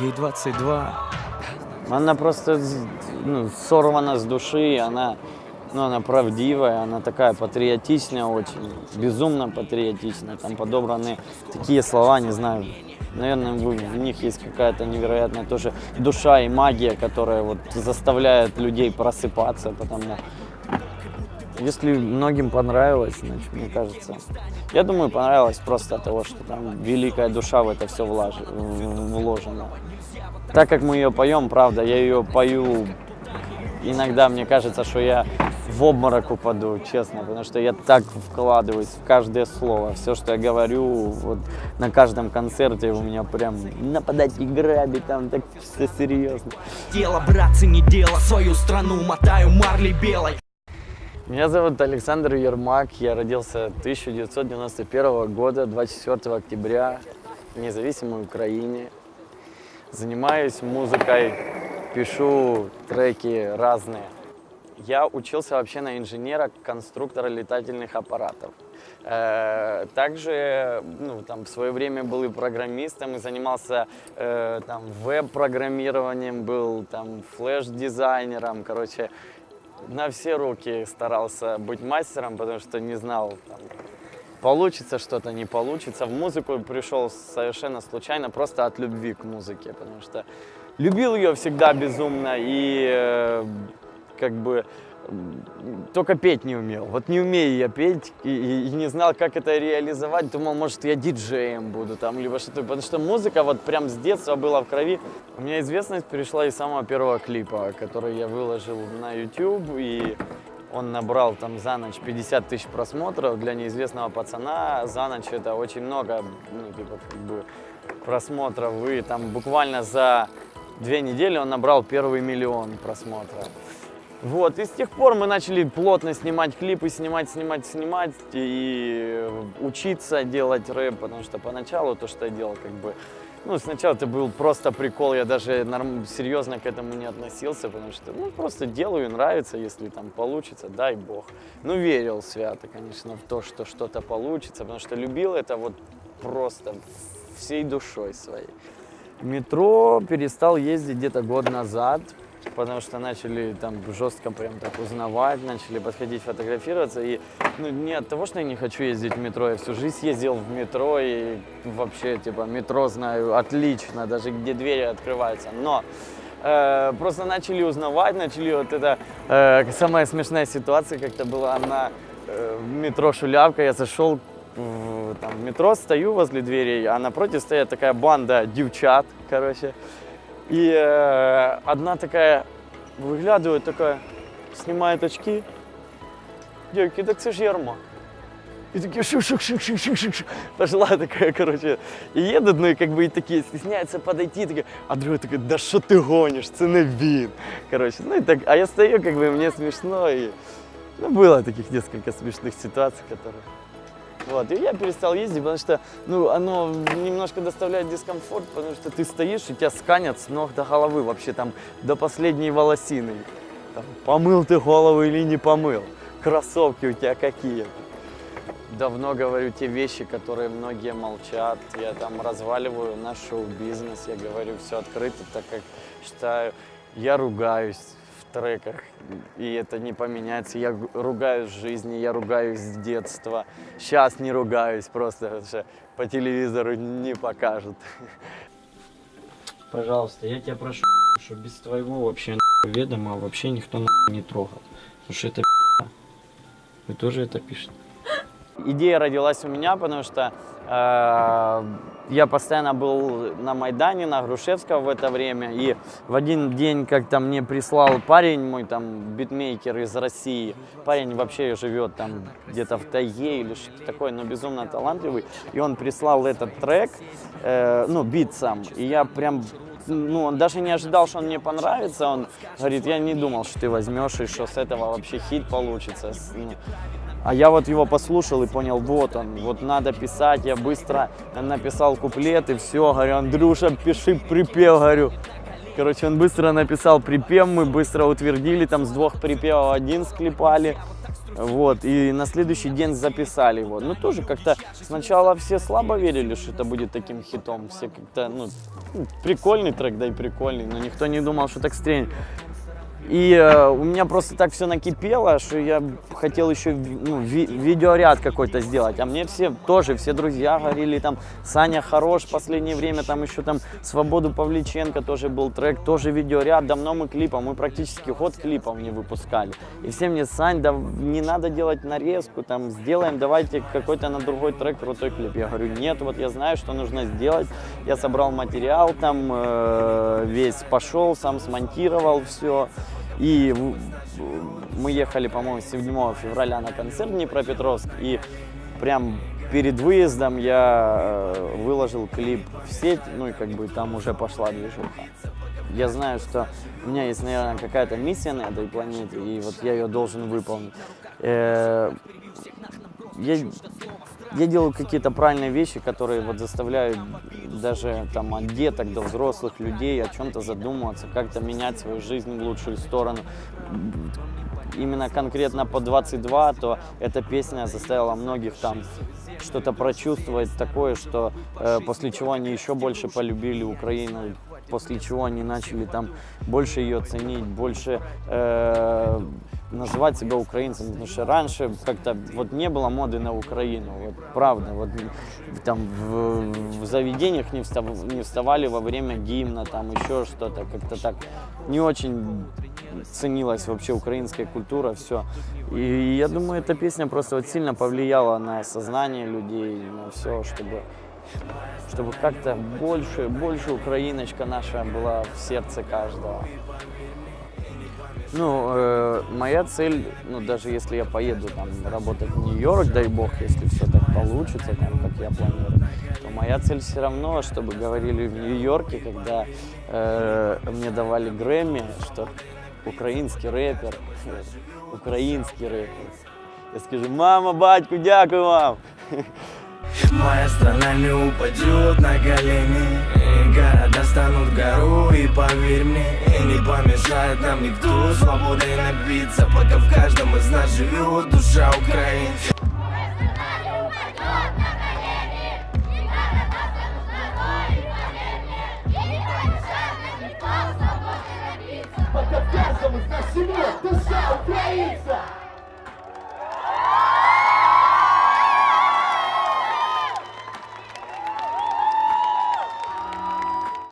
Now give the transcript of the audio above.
ей 22. Она просто ну, сорвана с души, она, ну, она правдивая, она такая патриотичная очень, безумно патриотичная. Там подобраны такие слова, не знаю, наверное, в них есть какая-то невероятная тоже душа и магия, которая вот заставляет людей просыпаться, потому если многим понравилось, значит, мне кажется, я думаю, понравилось просто от того, что там великая душа в это все вложена. Так как мы ее поем, правда, я ее пою, иногда мне кажется, что я в обморок упаду, честно, потому что я так вкладываюсь в каждое слово, все, что я говорю, вот на каждом концерте у меня прям нападать и грабить, там так все серьезно. Дело, братцы, не дело, свою страну мотаю марли белой. Меня зовут Александр Ермак, я родился 1991 года, 24 октября в независимой Украине. Занимаюсь музыкой, пишу треки разные. Я учился вообще на инженера-конструктора летательных аппаратов. Э, Также ну, там, в свое время был и программистом, и занимался э, там, веб-программированием, был там, флеш-дизайнером. Короче, на все руки старался быть мастером, потому что не знал, там, получится что-то, не получится. В музыку пришел совершенно случайно, просто от любви к музыке, потому что любил ее всегда безумно и э, как бы только петь не умел. Вот не умею я петь и, и- и не знал, как это реализовать. Думал, может, я диджеем буду там, либо что-то. Потому что музыка вот прям с детства была в крови. У меня известность перешла из самого первого клипа, который я выложил на YouTube. И он набрал там за ночь 50 тысяч просмотров. Для неизвестного пацана за ночь это очень много, ну, типа, как бы, просмотров. И там буквально за две недели он набрал первый миллион просмотров. Вот, и с тех пор мы начали плотно снимать клипы, снимать, снимать, снимать и учиться делать рэп, потому что поначалу то, что я делал, как бы, ну, сначала это был просто прикол, я даже норм- серьезно к этому не относился, потому что, ну, просто делаю, нравится, если там получится, дай бог. Ну, верил свято, конечно, в то, что что-то получится, потому что любил это вот просто всей душой своей. Метро перестал ездить где-то год назад, потому что начали там жестко прям так узнавать, начали подходить фотографироваться. И ну, не от того, что я не хочу ездить в метро, я всю жизнь ездил в метро и вообще типа метро знаю отлично, даже где двери открываются. Но э, просто начали узнавать, начали вот это э, самая смешная ситуация как-то была на э, метро Шулявка, я зашел в, там, в метро, стою возле дверей, а напротив стоит такая банда девчат, короче. И э, одна такая выглядывает, такая, снимает очки. Девки, так це ж Ярмак. И такие шук. Пошла такая, короче, и едут, ну и как бы и такие стесняются подойти, такие, а другой такой, да что ты гонишь, це не він. Короче, ну и так, а я стою, как бы мне смешно, и ну, было таких несколько смешных ситуаций, которые... Вот, и я перестал ездить, потому что, ну, оно немножко доставляет дискомфорт, потому что ты стоишь, и тебя сканят с ног до головы, вообще там до последней волосины. Там, помыл ты голову или не помыл, кроссовки у тебя какие. Давно говорю те вещи, которые многие молчат. Я там разваливаю наш шоу-бизнес, я говорю все открыто, так как считаю, я ругаюсь треках, и это не поменяется. Я ругаюсь в жизни, я ругаюсь с детства. Сейчас не ругаюсь просто, что по телевизору не покажут. Пожалуйста, я тебя прошу, что без твоего вообще ведома вообще никто не трогал. Потому что это Вы тоже это пишете? Идея родилась у меня, потому что э, я постоянно был на Майдане, на Грушевского в это время. И в один день как-то мне прислал парень мой, там, битмейкер из России. Парень вообще живет там где-то в тайге или что-то такое, но безумно талантливый. И он прислал этот трек, э, ну, бит сам. И я прям ну, он даже не ожидал, что он мне понравится. Он говорит, я не думал, что ты возьмешь и что с этого вообще хит получится. А я вот его послушал и понял, вот он, вот надо писать. Я быстро написал куплет и все. Говорю, Андрюша, пиши припев, говорю. Короче, он быстро написал припев, мы быстро утвердили, там с двух припевов один склепали. Вот, и на следующий день записали его. Ну, тоже как-то сначала все слабо верили, что это будет таким хитом. Все как-то, ну, прикольный трек, да и прикольный, но никто не думал, что так стрельнет. И э, у меня просто так все накипело, что я хотел еще ну, ви- видеоряд какой-то сделать. А мне все тоже, все друзья говорили, там, Саня хорош в последнее время, там еще там Свободу Павличенко тоже был трек, тоже видеоряд. Давно мы клипом, мы практически год клипов не выпускали. И все мне, Сань, да не надо делать нарезку, там, сделаем, давайте какой-то на другой трек крутой клип. Я говорю, нет, вот я знаю, что нужно сделать. Я собрал материал там, э, весь пошел, сам смонтировал все. И мы ехали, по-моему, 7 февраля на концерт Днепропетровск. И прям перед выездом я э, выложил клип в сеть, ну и как бы там уже пошла движуха. Я знаю, что у меня есть, наверное, какая-то миссия на этой планете, и вот я ее должен выполнить. Э, Я, я делаю какие-то правильные вещи, которые вот заставляют даже там от деток до взрослых людей о чем-то задумываться, как-то менять свою жизнь в лучшую сторону. Именно конкретно по 22, то эта песня заставила многих там что-то прочувствовать такое, что э, после чего они еще больше полюбили Украину, после чего они начали там больше ее ценить, больше э, называть себя украинцами, потому что раньше как-то вот не было моды на Украину, вот правда, вот там в, в заведениях не, встав- не вставали во время гимна, там еще что-то, как-то так не очень ценилась вообще украинская культура, все. И я думаю, эта песня просто вот сильно повлияла на сознание людей, на все, чтобы чтобы как-то больше, больше украиночка наша была в сердце каждого. Ну, э, моя цель, ну, даже если я поеду там работать в Нью-Йорк, дай бог, если все так получится, там, как я планирую, то моя цель все равно, чтобы говорили в Нью-Йорке, когда э, мне давали Грэмми, что украинский рэпер, украинский рэпер. Я скажу, мама, батьку, дякую вам. Моя страна не упадет на колени. И Города станут гору и поверь мне Не помешает нам никто. Свободой напиться Пока в каждом из нас живет душа украинца Пока в каждом Украины